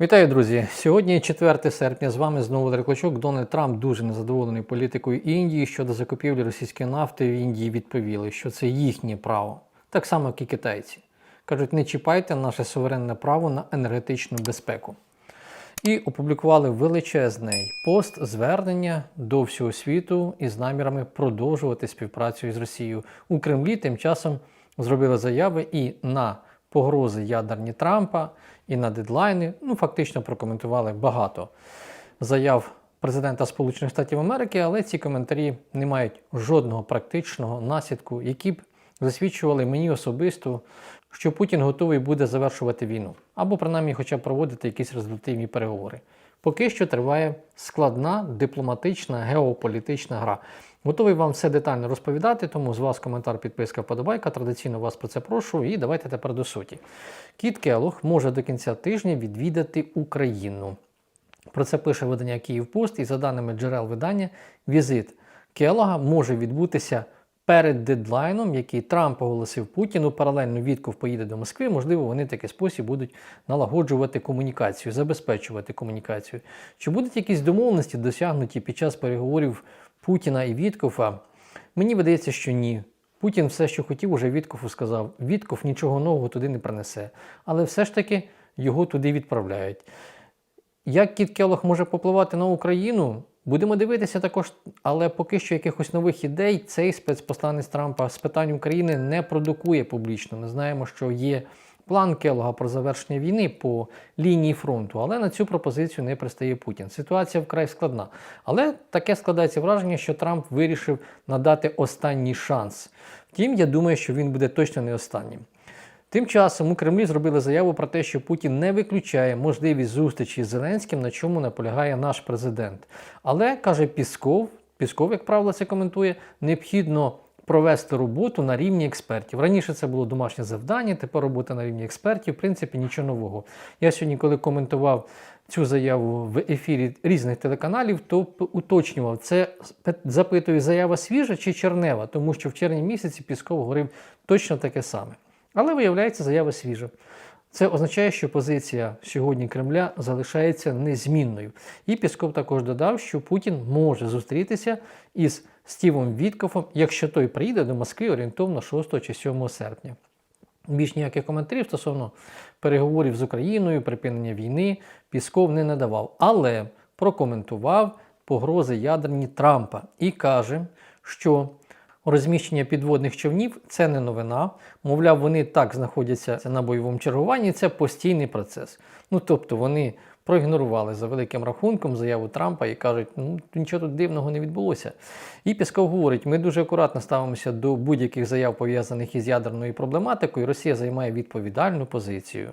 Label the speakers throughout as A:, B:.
A: Вітаю, друзі! Сьогодні 4 серпня. З вами знову Клочок. Дональд Трамп дуже незадоволений політикою Індії щодо закупівлі російської нафти в Індії відповіли, що це їхнє право, так само, як і китайці. Кажуть, не чіпайте наше суверенне право на енергетичну безпеку. І опублікували величезний пост звернення до всього світу із намірами продовжувати співпрацю із Росією. У Кремлі тим часом зробили заяви і на погрози ядерні Трампа, і на дедлайни. Ну, фактично прокоментували багато заяв президента Сполучених Штатів Америки, але ці коментарі не мають жодного практичного наслідку, які б засвідчували мені особисто, що Путін готовий буде завершувати війну, або принаймні хоча б проводити якісь результативні переговори. Поки що триває складна дипломатична геополітична гра. Готовий вам все детально розповідати, тому з вас коментар, підписка, подобайка. Традиційно вас про це прошу. І давайте тепер до суті. Кіт Келох може до кінця тижня відвідати Україну. Про це пише видання Київ Пост, і за даними джерел видання, візит Келога може відбутися перед дедлайном, який Трамп оголосив Путіну. Паралельно Вітков поїде до Москви. Можливо, вони в такий спосіб будуть налагоджувати комунікацію, забезпечувати комунікацію. Чи будуть якісь домовленості досягнуті під час переговорів Путіна і Віткофа? Мені видається, що ні. Путін все, що хотів, уже Віткофу сказав. Вітков нічого нового туди не принесе. Але все ж таки його туди відправляють. Як Кіт Келох може попливати на Україну? Будемо дивитися також, але поки що якихось нових ідей цей спецпосланець Трампа з питань України не продукує публічно. Ми знаємо, що є план Келога про завершення війни по лінії фронту, але на цю пропозицію не пристає Путін. Ситуація вкрай складна. Але таке складається враження, що Трамп вирішив надати останній шанс. Втім, я думаю, що він буде точно не останнім. Тим часом у Кремлі зробили заяву про те, що Путін не виключає можливість зустрічі з Зеленським, на чому наполягає наш президент. Але каже Пісков, Пісков, як правило, це коментує, необхідно провести роботу на рівні експертів. Раніше це було домашнє завдання, тепер робота на рівні експертів. В принципі, нічого нового. Я сьогодні, коли коментував цю заяву в ефірі різних телеканалів, то уточнював, це запитую, заява свіжа чи чернева, тому що в червні місяці Пісков говорив точно таке саме. Але виявляється, заява свіжа. Це означає, що позиція сьогодні Кремля залишається незмінною. І Пісков також додав, що Путін може зустрітися із Стівом Віткофом, якщо той приїде до Москви орієнтовно 6 чи 7 серпня. Більш ніяких коментарів стосовно переговорів з Україною, припинення війни, Пісков не надавав, але прокоментував погрози ядерні Трампа і каже, що розміщення підводних човнів це не новина. Мовляв, вони так знаходяться на бойовому чергуванні, це постійний процес. Ну тобто вони проігнорували за великим рахунком заяву Трампа і кажуть, ну нічого тут дивного не відбулося. І Пісков говорить, ми дуже акуратно ставимося до будь-яких заяв, пов'язаних із ядерною проблематикою. Росія займає відповідальну позицію.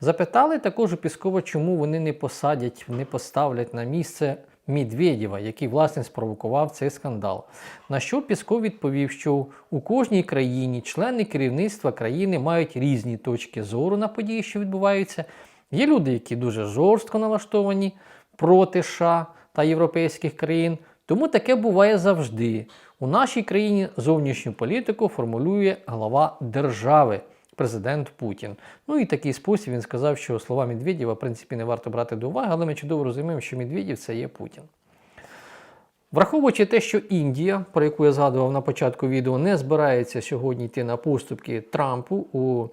A: Запитали також у Піскова, чому вони не посадять, не поставлять на місце. Медведєва, який власне спровокував цей скандал. На що Пісков відповів, що у кожній країні члени керівництва країни мають різні точки зору на події, що відбуваються. Є люди, які дуже жорстко налаштовані проти США та європейських країн. Тому таке буває завжди. У нашій країні зовнішню політику формулює глава держави президент Путін. Ну і такий спосіб він сказав, що слова Медведєва, в принципі, не варто брати до уваги, але ми чудово розуміємо, що Медведєв це є Путін. Враховуючи те, що Індія, про яку я згадував на початку відео, не збирається сьогодні йти на поступки Трампу у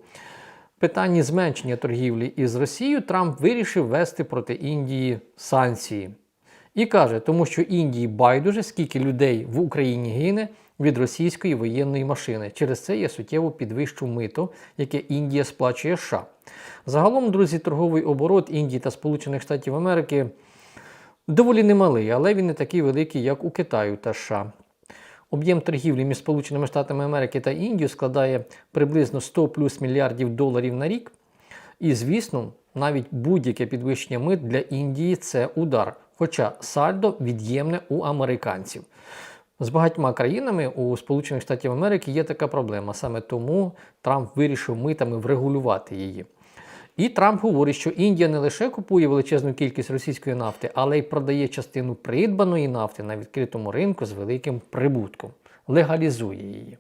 A: питанні зменшення торгівлі із Росією, Трамп вирішив вести проти Індії санкції. І каже, тому що Індії байдуже, скільки людей в Україні гине від російської воєнної машини. Через це я суттєво підвищу мито, яке Індія сплачує США. Загалом, друзі, торговий оборот Індії та Сполучених Штатів Америки доволі немалий, але він не такий великий, як у Китаю та США. Об'єм торгівлі між Сполученими Штатами Америки та Індією складає приблизно 100 плюс мільярдів доларів на рік. І, звісно, навіть будь-яке підвищення мит для Індії це удар. Хоча сальдо від'ємне у американців. З багатьма країнами у Сполучених Штатів Америки є така проблема. Саме тому Трамп вирішив митами врегулювати її. І Трамп говорить, що Індія не лише купує величезну кількість російської нафти, але й продає частину придбаної нафти на відкритому ринку з великим прибутком, легалізує її.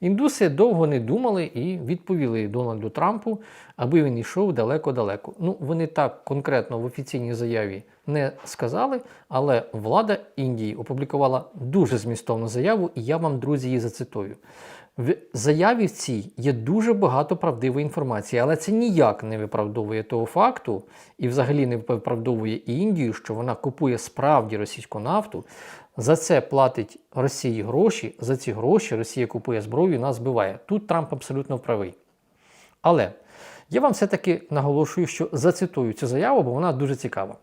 A: Індуси довго не думали і відповіли Дональду Трампу, аби він йшов далеко-далеко. Ну, вони так конкретно в офіційній заяві не сказали, але влада Індії опублікувала дуже змістовну заяву, і я вам, друзі, її зацитую. В заяві цій є дуже багато правдивої інформації, але це ніяк не виправдовує того факту, і взагалі не виправдовує Індію, що вона купує справді російську нафту. За це платить Росії гроші. За ці гроші Росія купує зброю і нас збиває. Тут Трамп абсолютно правий. Але я вам все-таки наголошую, що зацитую цю заяву, бо вона дуже цікава.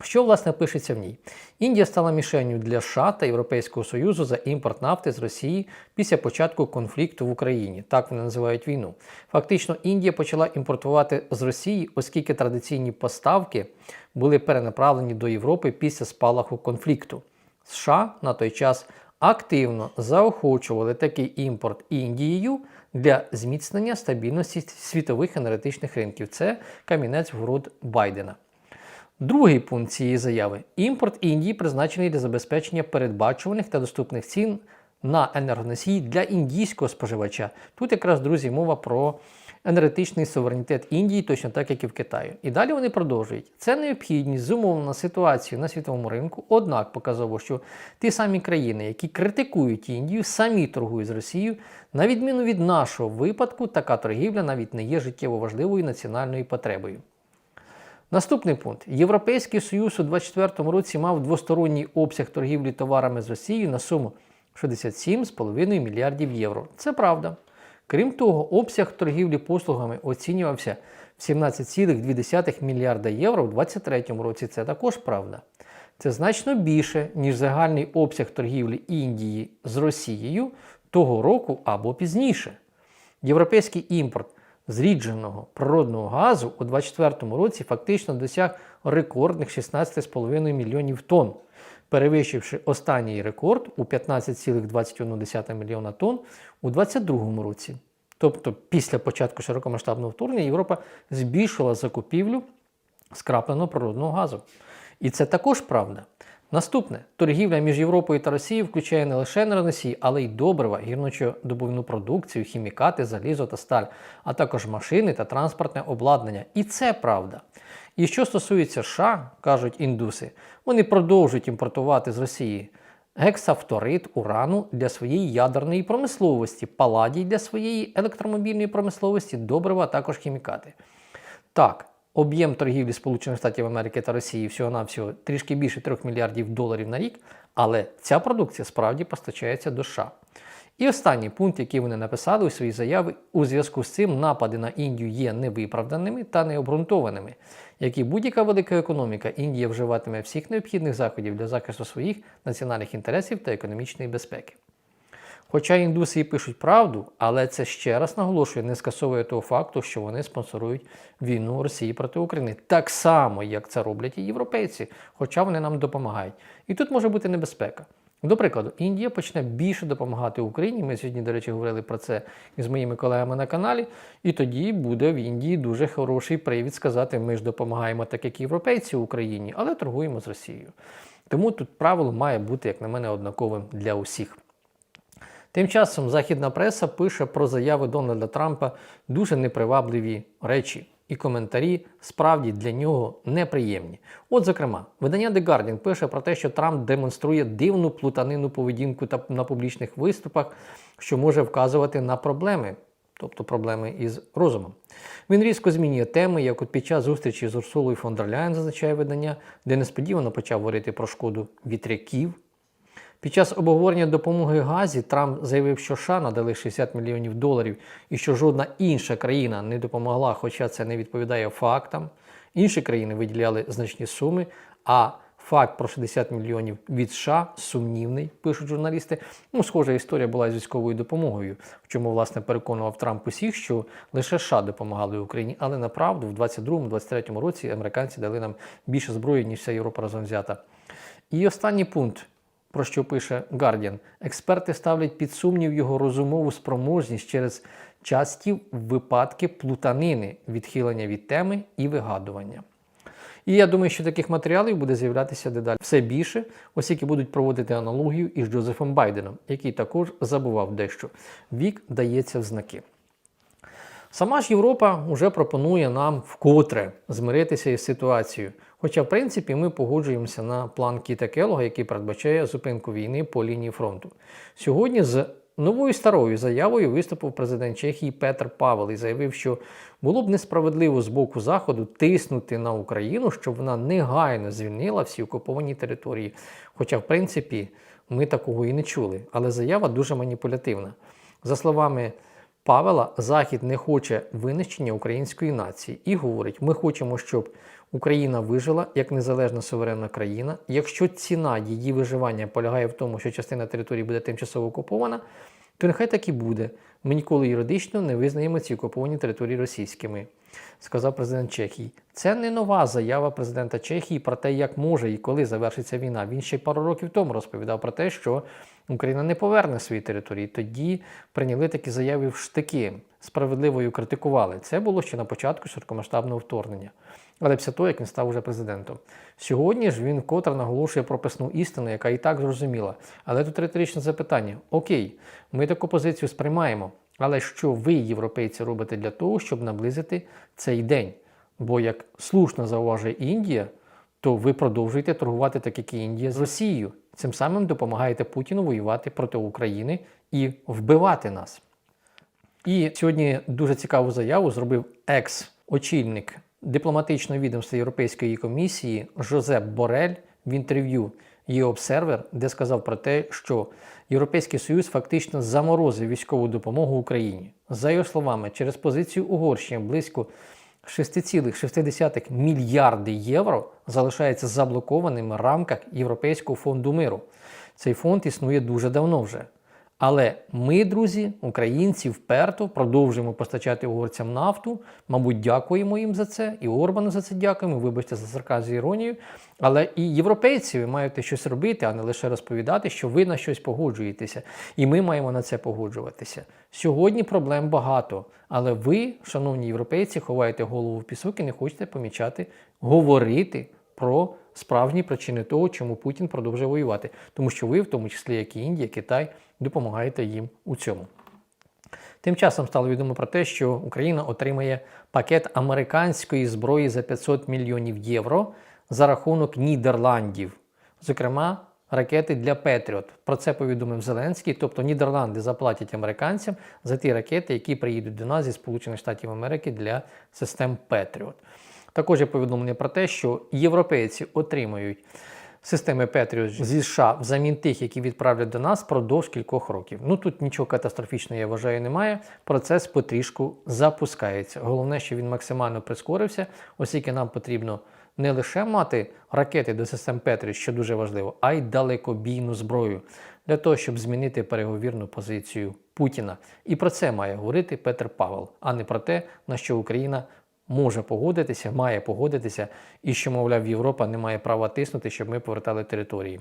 A: Що власне пишеться в ній? Індія стала мішенню для США та Європейського Союзу за імпорт нафти з Росії після початку конфлікту в Україні. Так вони називають війну. Фактично, Індія почала імпортувати з Росії, оскільки традиційні поставки були перенаправлені до Європи після спалаху конфлікту. США на той час активно заохочували такий імпорт Індією для зміцнення стабільності світових енергетичних ринків. Це камінець в город Байдена. Другий пункт цієї заяви: імпорт Індії призначений для забезпечення передбачуваних та доступних цін на енергоносії для індійського споживача. Тут якраз, друзі, мова про енергетичний суверенітет Індії, точно так, як і в Китаї. І далі вони продовжують. Це необхідність зумовлена ситуацією на світовому ринку, однак показово, що ті самі країни, які критикують Індію, самі торгують з Росією. На відміну від нашого випадку, така торгівля навіть не є життєво важливою національною потребою. Наступний пункт. Європейський Союз у 2024 році мав двосторонній обсяг торгівлі товарами з Росією на суму 67,5 мільярдів євро. Це правда. Крім того, обсяг торгівлі послугами оцінювався в 17,2 мільярда євро у 2023 році. Це також правда. Це значно більше, ніж загальний обсяг торгівлі Індії з Росією того року або пізніше. Європейський імпорт зрідженого природного газу у 2024 році фактично досяг рекордних 16,5 мільйонів тонн, перевищивши останній рекорд у 15,21 мільйона тонн у 2022 році. Тобто, після початку широкомасштабного вторгнення Європа збільшила закупівлю скрапленого природного газу. І це також правда. Наступне торгівля між Європою та Росією включає не лише енергоносії, але й добрива, гірночодобувну продукцію, хімікати, залізо та сталь, а також машини та транспортне обладнання. І це правда. І що стосується США, кажуть індуси, вони продовжують імпортувати з Росії гексафторит урану для своєї ядерної промисловості, паладій для своєї електромобільної промисловості, добрива, а також хімікати. Так, об'єм торгівлі Сполучених Штатів Америки та Росії всього-навсього трішки більше 3 мільярдів доларів на рік, але ця продукція справді постачається до США. І останній пункт, який вони написали у своїй заяві, у зв'язку з цим напади на Індію є невиправданими та необґрунтованими. Як і будь-яка велика економіка, Індія вживатиме всіх необхідних заходів для захисту своїх національних інтересів та економічної безпеки. Хоча індуси і пишуть правду, але це ще раз наголошує, не скасовує того факту, що вони спонсорують війну Росії проти України, так само, як це роблять і європейці, хоча вони нам допомагають. І тут може бути небезпека. До прикладу, Індія почне більше допомагати Україні. Ми сьогодні, до речі, говорили про це із моїми колегами на каналі. І тоді буде в Індії дуже хороший привід сказати: ми ж допомагаємо так, як європейці Україні, але торгуємо з Росією. Тому тут правило має бути, як на мене, однаковим для усіх. Тим часом західна преса пише про заяви Дональда Трампа дуже непривабливі речі, і коментарі справді для нього неприємні. От, зокрема, видання The Guardian пише про те, що Трамп демонструє дивну плутанину поведінку та на публічних виступах, що може вказувати на проблеми. Тобто проблеми із розумом. Він різко змінює теми, як от під час зустрічі з Урсулою фон дер Ляєн, зазначає видання, де несподівано почав говорити про шкоду вітряків. Під час обговорення допомоги Газі Трамп заявив, що США надали 60 мільйонів доларів і що жодна інша країна не допомогла, хоча це не відповідає фактам. Інші країни виділяли значні суми, а факт про 60 мільйонів від США сумнівний, пишуть журналісти. Ну, схожа історія була з військовою допомогою, в чому власне переконував Трамп усіх, що лише США допомагали Україні, але направду в 22-23 році американці дали нам більше зброї, ніж вся Європа разом взята. І останній пункт про що пише Guardian. Експерти ставлять під сумнів його розумову спроможність через часті випадки плутанини, відхилення від теми і вигадування. І я думаю, що таких матеріалів буде з'являтися дедалі все більше, оскільки будуть проводити аналогію із Джозефом Байденом, який також забував дещо. Вік дається в знаки. Сама ж Європа вже пропонує нам вкотре змиритися із ситуацією. Хоча, в принципі, ми погоджуємося на план Кіта Келога, який передбачає зупинку війни по лінії фронту. Сьогодні з новою старою заявою виступив президент Чехії Петр Павел і заявив, що було б несправедливо з боку Заходу тиснути на Україну, щоб вона негайно звільнила всі окуповані території. Хоча, в принципі, ми такого і не чули. Але заява дуже маніпулятивна. За словами Павела, Захід не хоче винищення української нації і говорить: ми хочемо, щоб Україна вижила як незалежна суверенна країна. Якщо ціна її виживання полягає в тому, що частина території буде тимчасово окупована, то нехай так і буде. Ми ніколи юридично не визнаємо ці окуповані території російськими, сказав президент Чехії. Це не нова заява президента Чехії про те, як може і коли завершиться війна. Він ще пару років тому розповідав про те, що Україна не поверне свої території. Тоді прийняли такі заяви в штики, справедливо критикували. Це було ще на початку широкомасштабного вторгнення. Але після того, як він став уже президентом. Сьогодні ж він вкотре наголошує про писну істину, яка і так зрозуміла. Але тут риторичне запитання: Окей, ми таку позицію сприймаємо. Але що ви, європейці, робите для того, щоб наблизити цей день? Бо, як слушно зауважує Індія, то ви продовжуєте торгувати, так як і Індія, з Росією. Цим самим допомагаєте Путіну воювати проти України і вбивати нас. І сьогодні дуже цікаву заяву зробив екс-очільник дипломатичного відомства Європейської комісії Жозеп Борель в інтерв'ю «Є-Обсервер», де сказав про те, що Європейський Союз фактично заморозив військову допомогу Україні. За його словами, через позицію Угорщини близько 6,6 мільярди євро залишається заблокованими в рамках Європейського фонду миру. Цей фонд існує дуже давно вже. Але ми, друзі, українці, вперто продовжуємо постачати угорцям нафту. Мабуть, дякуємо їм за це, і Орбану за це дякуємо. Вибачте за сарказм і іронію. Але і європейці ви маєте щось робити, а не лише розповідати, що ви на щось погоджуєтеся, і ми маємо на це погоджуватися. Сьогодні проблем багато, але ви, шановні європейці, ховаєте голову в пісок і не хочете помічати, говорити про справжні причини того, чому Путін продовжує воювати, тому що ви, в тому числі як і Індія, Китай, допомагаєте їм у цьому. Тим часом стало відомо про те, що Україна отримає пакет американської зброї за 500 мільйонів євро за рахунок Нідерландів, зокрема, ракети для Петріот. Про це повідомив Зеленський. Тобто Нідерланди заплатять американцям за ті ракети, які приїдуть до нас зі Сполучених Штатів Америки для систем Петріот. Також є повідомлення про те, що європейці отримують системи Петріот зі США взамін тих, які відправлять до нас продовж кількох років. Ну тут нічого катастрофічного, я вважаю, немає. Процес потрішку запускається. Головне, що він максимально прискорився, оскільки нам потрібно не лише мати ракети до систем Петріот, що дуже важливо, а й далекобійну зброю для того, щоб змінити переговірну позицію Путіна. І про це має говорити Петр Павел, а не про те, на що Україна може погодитися, має погодитися, і що, мовляв, Європа не має права тиснути, щоб ми повертали території.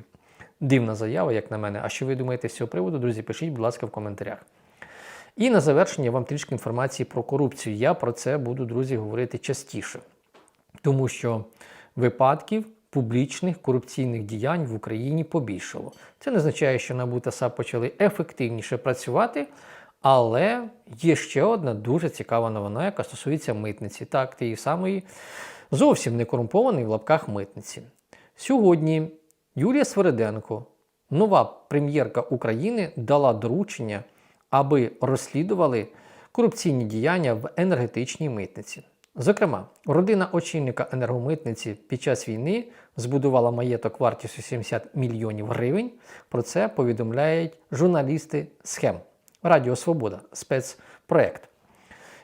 A: Дивна заява, як на мене. А що ви думаєте з цього приводу, друзі? Пишіть, будь ласка, в коментарях. І на завершення вам трішки інформації про корупцію. Я про це буду, друзі, говорити частіше, тому що випадків публічних корупційних діянь в Україні побільшало. Це не означає, що НАБУ та САП почали ефективніше працювати. Але є ще одна дуже цікава новина, яка стосується митниці, так, тієї самої зовсім не корумпованої в лапках митниці. Сьогодні Юлія Свериденко, нова прем'єрка України, дала доручення, аби розслідували корупційні діяння в енергетичній митниці. Зокрема, родина очільника енергомитниці під час війни збудувала маєток вартістю 70 мільйонів гривень. Про це повідомляють журналісти схем. Радіо Свобода спецпроект.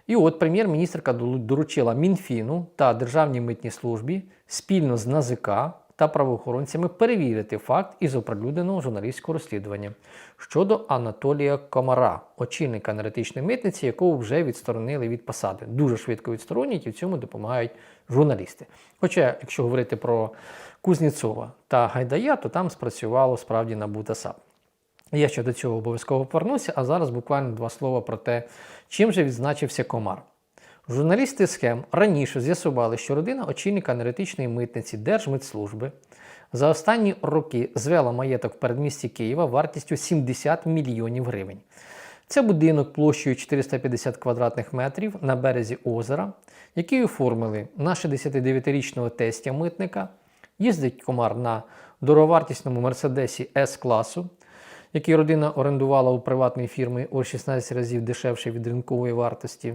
A: І от прем'єр-міністрка доручила Мінфіну та Державній митній службі спільно з НАЗК та правоохоронцями перевірити факт із оприлюдненого журналістського розслідування щодо Анатолія Комара, очільника енергетичної митниці, якого вже відсторонили від посади. Дуже швидко відсторонять і в цьому допомагають журналісти. Хоча, якщо говорити про Кузнєцова та Гайдая, то там спрацювало справді НАБУ та САП. Я ще до цього обов'язково повернуся, а зараз буквально два слова про те, чим же відзначився комар. Журналісти схем раніше з'ясували, що родина очільника енергетичної митниці Держмитслужби за останні роки звела маєток в передмісті Києва вартістю 70 мільйонів гривень. Це будинок площею 450 квадратних метрів на березі озера, який оформили на 69-річного тестя митника. Їздить комар на дороговартісному мерседесі С-класу, який родина орендувала у приватної фірми у 16 разів дешевше від ринкової вартості.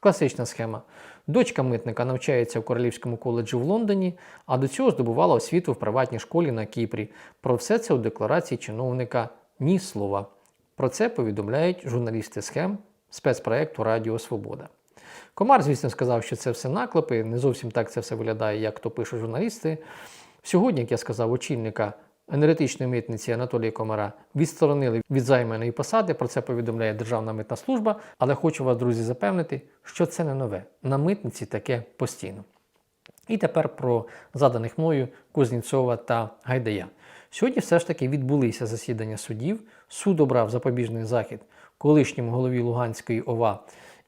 A: Класична схема. Дочка митника навчається в Королівському коледжі в Лондоні, а до цього здобувала освіту в приватній школі на Кіпрі. Про все це у декларації чиновника ні слова. Про це повідомляють журналісти схем спецпроекту Радіо Свобода. Комар, звісно, сказав, що це все наклепи, не зовсім так це все виглядає, як то пишуть журналісти. Сьогодні, як я сказав, очільника енергетичної митниці Анатолія Комара відсторонили від займаної посади. Про це повідомляє Державна митна служба. Але хочу вас, друзі, запевнити, що це не нове. На митниці таке постійно. І тепер про заданих мною Кузнєцова та Гайдая. Сьогодні все ж таки відбулися засідання судів. Суд обрав запобіжний захід колишньому голові Луганської ОВА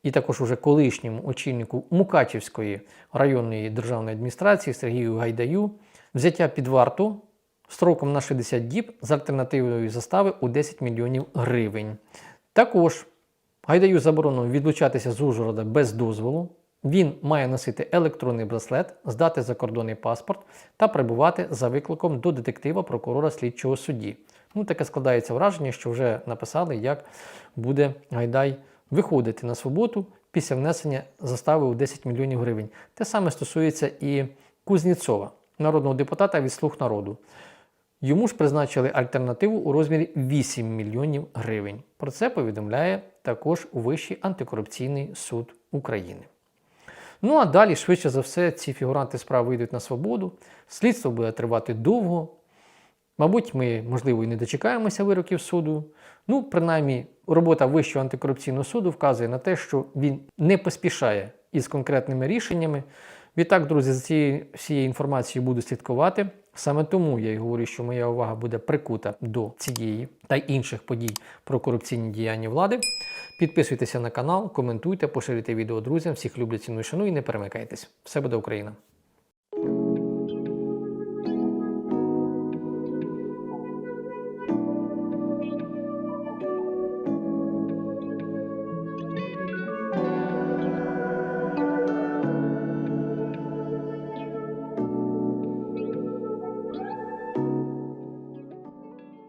A: і також уже колишньому очільнику Мукачівської районної державної адміністрації Сергію Гайдаю взяття під варту строком на 60 діб з альтернативою застави у 10 мільйонів гривень. Також Гайдаю заборонено відлучатися з Ужгорода без дозволу. Він має носити електронний браслет, здати закордонний паспорт та перебувати за викликом до детектива прокурора слідчого судді. Ну, таке складається враження, що вже написали, як буде Гайдай виходити на свободу після внесення застави у 10 мільйонів гривень. Те саме стосується і Кузніцова, народного депутата від слуг народу. Йому ж призначили альтернативу у розмірі 8 мільйонів гривень. Про це повідомляє також Вищий антикорупційний суд України. Ну а далі, швидше за все, ці фігуранти справи вийдуть на свободу. Слідство буде тривати довго. Мабуть, ми, можливо, і не дочекаємося вироків суду. Ну, принаймні, робота Вищого антикорупційного суду вказує на те, що він не поспішає із конкретними рішеннями. Відтак, друзі, за цією всією інформацією буду слідкувати. Саме тому я й говорю, що моя увага буде прикута до цієї та інших подій про корупційні діяння влади. Підписуйтеся на канал, коментуйте, поширюйте відео друзям. Всіх люблю, ціную, шану і не перемикайтесь. Все буде Україна!